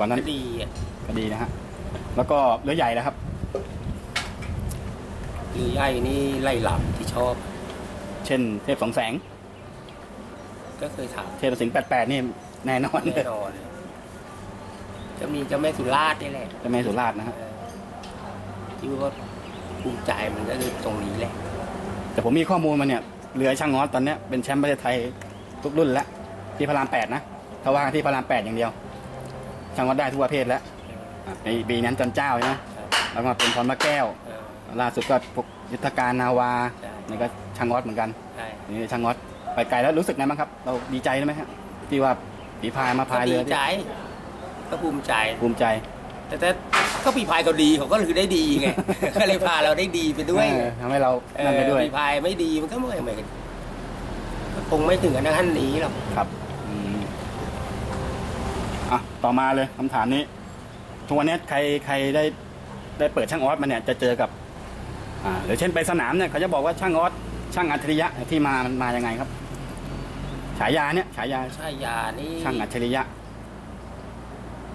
ก่อนนั้นก็ดีอะก็ดีนะฮะแล้วก็เรือใหญ่นะครับหรือใหญ่นี่ไล่หลับที่ชอบ เช่นเทพสองแสง ก็เคยถามเทพสิงห์แปดแปดนี่แน่นอนแน่นอน จะมีเจ้าแม่สุราษฎร์นี่แหละเจะแม่สุราษฎร์นะฮะเออที่ว่าภูมิใจมันก็คือตรงนี้แหละ แต่ผมมีข้อมูลมาเนี่ยเรือช่างงอสตอนเนี้ยเป็นแชมป์ประเทศไทยทุกรุ่นแล้วที่พระรามแปดนะถ้าว่ากันที่พระรามแปดอย่างเดียว ช่างงอสได้ทุกประเภทแล้วอะในปีนั้นจันเจ้าใช่ไหมครับแล้วมาเป็นพรมะแก้วเออล่าสุดก็พวกยุทธการนาวาใช่ นี่ก็ช่างงอสเหมือนกันใช่นี่ช่างงอสไปไกลแล้วรู้สึกไงบ้างครับ เราดีใจไหมฮะที่ว่าปีพายมาพายเรือก็ดีใจก็ภูมิใจ ภูมิใจ แต่แต่ก็ปีพายเขาดีเขาก็คือได้ดีไง ก็เลยพาเราได้ดีไปด้วยเออทำให้เรานั่นไปด้วยเออปีพายไม่ดีมันก็ไม่ไม่ก็คงไม่ถึงกันขั้นนี้หรอกครับอืม อะต่อมาเลยคำถามนี้ทุกวันนี้ใครใครได้ได้เปิดช่างออสมาเนี่ยจะเจอกับ อ่าหรือเช่นไปสนามเนี่ยเขาจะบอกว่าช่างออสช่างอัจฉริยะที่มามันมายังไงครับ ฉายาเนี่ยฉายาใช่ยานี่ช่างอัจฉริยะ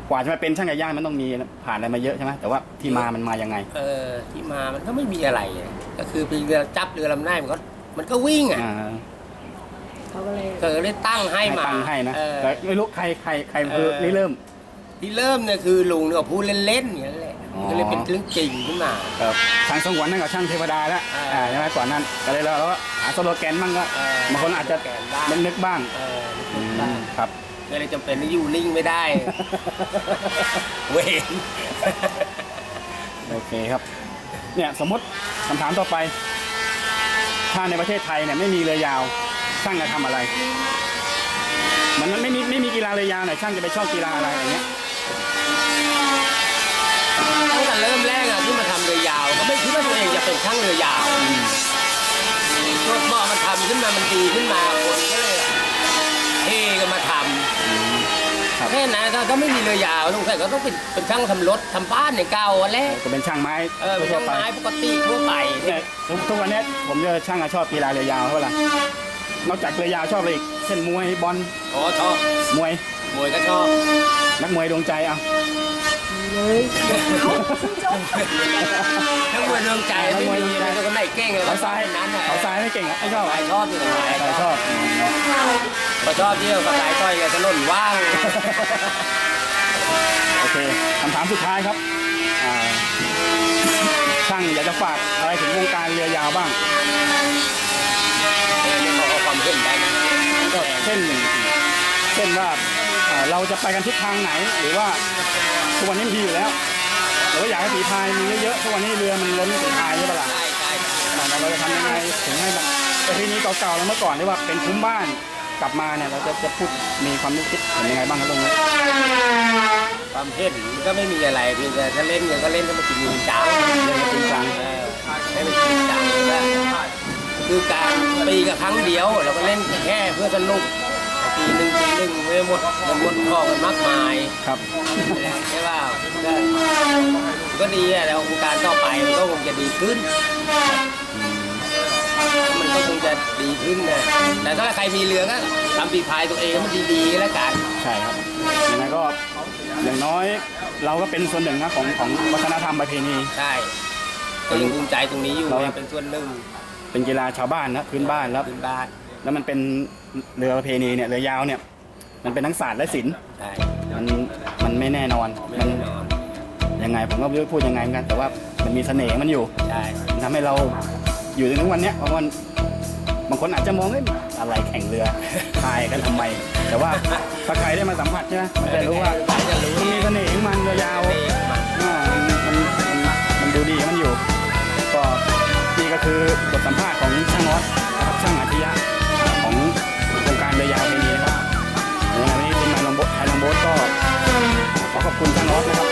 กว่าจะมาเป็นช่างไก่ย่างมันต้องมีผ่านอะไรมาเยอะใช่ไหมแต่ว่าที่มามันมายังไง เออ ที่มามันก็ไม่มีอะไรอะก็คือเป็นเรือจับเรือลำหน้ามันก็มันก็วิ่งอะอ่า เขาก็เลยเกิดเลยตั้งให้ให้มาตังค์ให้นะเออ แต่ไม่รู้ใครใครใครเออ ริเริ่ม ที่เริ่มเนี่ยคือลุงเนี่ยพูดเล่นๆอย่างนั้นแหละอ๋อ ก็เลยเป็นเรื่องจริงขึ้นมากับช่างสงวนนั่นกับช่างเทวดาแล้วอ่าอ่าใช่ไหมก่อนนั้นก็เลยเราก็หาสโลแกนบ้างก็เออบางคนอาจจะแกนบ้าง นึกนึกบ้างเอออืนึกมบ้างครับ ก็เลยจำเป็นที่อยู่นิ่งไม่ได้ เวนโอเคครับ เนี่ยสมมติคำถามต่อไป ถ้าในประเทศไทยเนี่ยไม่มีเรือยาว ช่างจะทำอะไรมันไม่มีไม่มีกีฬาเรือยาวไหนช่างจะไปชอบกีฬาอะไรอย่างเงี้ยตั้งแต่เริ่มแรกอะที่มาทำเรือยาวก็ไม่คิดว่าตัวเองจะเป็นช่างเรือยาวพวกหม้อมันทำขึ้นมามันดีขึ้นมาคนก็เลยเฮ้กันมาทครับำแค่นั้นถ้าถ้าไม่มีเรือยาวลุงใส่ก็ต้องเป็นเป็นช่างทำรถทำบ้านในเก่าอันแรกก็เป็นช่างไม้เออเป็นทั่ช่าวงไปไม้ปกติทั่วไปเนี่ยทุกทุกวันเนี้ยผมจะช่างอะชอบกีฬาเรือยาวเท่าไหร่ นอกจากเรือยาวชอบอะไรอีกเช่นมวยบอลอ๋อชอบมวยมวยก็ชอบนักมวยดวงใจเอาเลยเอาจบทั้งมวยเรื่องใจไม่มีอะไรก็ไม่เก่งเลยเขาซ้ายนั้นน่ะเขาซ้ายไม่เก่งอะไอ้ชอบสายชอบอยู่สายใครชอบพอชอบเที่ยวก็สายต้อยกับถนนว่างโอเคคำถามสุดท้ายครับอ่าช่างอยากจะฝากอะไรถึงวงการเรือยาวบ้าง เออเนี่ยเขาเอาความเห็นได้นะก็เช่นเช่นว่าเอ่อเราจะไปกันทิศทางไหน หรือว่าทุกวันนี้มันดีอยู่แล้วแต่ว่าอยากให้ฝีพายมีเยอะๆทุกวันนี้เรือมันล้นฝีพายใช่ปะล่ะใช่ใช่แต่เราจะทำยังไงถึงให้แบบประเพณีเก่าๆแล้วเมื่อก่อนที่ว่าเป็นคุ้มบ้านกลับมาเนี่ยเราจะจะพูดมีความรู้คิดเห็นยังไงบ้างครับตรงนี้ความเห็นมันก็ไม่มีอะไรเพียงแต่ถ้าเล่นกันก็เล่นให้มันจริงจังเรื่องจริงจังเออให้มันจริงจังก็ คือการปีกับครั้งเดียวเราก็เล่นแค่เพื่อสนุกแต่ปีหนึ่งปีหนึ่งไม่หมดมันหมดข้อกันมากมายครับใช่ป่าก็ก็ดีอะแล้วโครงการต่อไปมันก็คงจะดีขึ้น มันก็คงจะดีขึ้นนะแต่ถ้าใครมีเรือก็ทำปีพายตัวเองให้มันดีๆก็แล้วกันใช่ครับยังไงก็อย่างน้อยเราก็เป็นส่วนหนึ่งนะของของวัฒนธรรมประเพณี ใช่ก็ยังภูมิใจตรงนี้อยู่เราว่าเป็นส่วนหนึ่ง เป็นกีฬาชาวบ้านนะพื้นบ้านแล้วพื้นบ้านแล้วมันเป็นเรือประเพณีเนี่ยเรือยาวเนี่ย มันเป็นทั้งศาสตร์และศิลป์ใช่มันมันไม่แน่นอนไม่มันแน่นอนยังไงผมก็ไม่รู้จะพูดยังไงเหมือนกัน แต่ว่ามันมีเสน่ห์ของมันอยู่ใช่มันทำให้เราอยู่จนถึงวันเนี้ยบางคนบางคนอาจจะมองว่าอะไรแข่งเรือพายกันทำไม แต่ว่าถ้าใครได้มาสัมผัสใช่ไหมมันจะรู้ว่าจะรู้มันมีเสน่ห์ของมันเรือยาวเองมันอ่ามันมันมันมันดูดีของมันอยู่ก็นี่ ก็คือบทสัมภาษณ์ของช่างนอตนะครับช่างอาชญะของโครงการเรือยาวเพนีนะครับในงานนี้ทีมงานลองโบทไทยลองโบทก็ขอขอบคุณช่างนอตนะครับ